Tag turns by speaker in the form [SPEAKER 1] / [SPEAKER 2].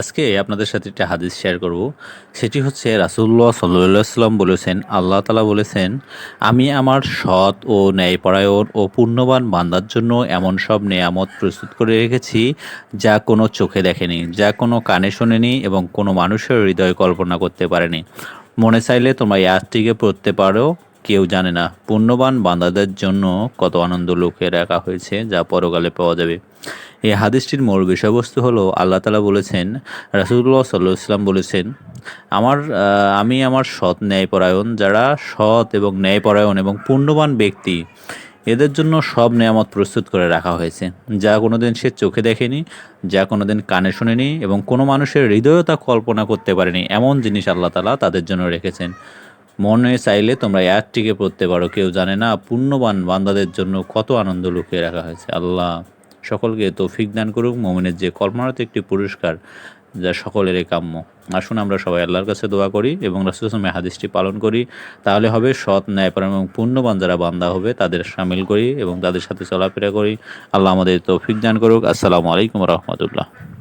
[SPEAKER 1] আজকে আপনাদের সাথে একটা হাদিস শেয়ার করব। সেটি হচ্ছে রাসুল্লাহ সাল্লাহ সাল্লাম বলেছেন, আল্লাহ তালা বলেছেন, আমি আমার সৎ ও ন্যায়পরায়ণ ও পুণ্যবান বান্দার জন্য এমন সব নেয়ামত প্রস্তুত করে রেখেছি, যা কোনো চোখে দেখেনি, যা কোনো কানে শোনেনি এবং কোনো মানুষের হৃদয় কল্পনা করতে পারেনি। মনে চাইলে তোমরা এই আয়াতটিকে পড়তে পারো। কেউ জানে না। পুণ্যবান বান্দাদের জন্য কত আনন্দ লুকিয়ে রাখা হয়েছে যা পরকালে পাওয়া যাবে। এই হাদিসটির মূল বিষয়বস্তু হলো, আল্লাহ তালা বলেছেন রাসুল্লাহ সাল্লাহ ইসলাম বলেছেন, আমার আমি আমার সৎ ন্যায়পরায়ণ, যারা সৎ এবং ন্যায়পরায়ণ এবং পুণ্যবান ব্যক্তি, এদের জন্য সব নিয়ামত প্রস্তুত করে রাখা হয়েছে। যা কোনোদিন সে চোখে দেখেনি, যা কোনোদিন কানে শোনেনি এবং কোনো মানুষের হৃদয়তা কল্পনা করতে পারেনি। এমন জিনিস আল্লাহ তালা তাদের জন্য রেখেছেন। মনে চাইলে তোমরা আয়াতটিকে পড়তে পারো। কেউ জানে না পুণ্যবান বান্দাদের জন্য কত আনন্দ লুকিয়ে রাখা হয়েছে। আল্লাহ সকলকে তৌফিক দান করুক। মোমিনের যে কর্মরত একটি পুরস্কার, যা সকলেরই কাম্য। আসুন আমরা সবাই আল্লাহর কাছে দোয়া করি এবং রাসুলসমে হাদিসটি পালন করি। তাহলে হবে সৎ ন্যায়পরায়ণ এবং পুণ্যবান যারা বান্দা হবে, তাদের সামিল করি এবং তাদের সাথে চলাফেরা করি। আল্লাহ আমাদের তৌফিক দান করুক। আসসালামু আলাইকুম রহমতুল্লাহ।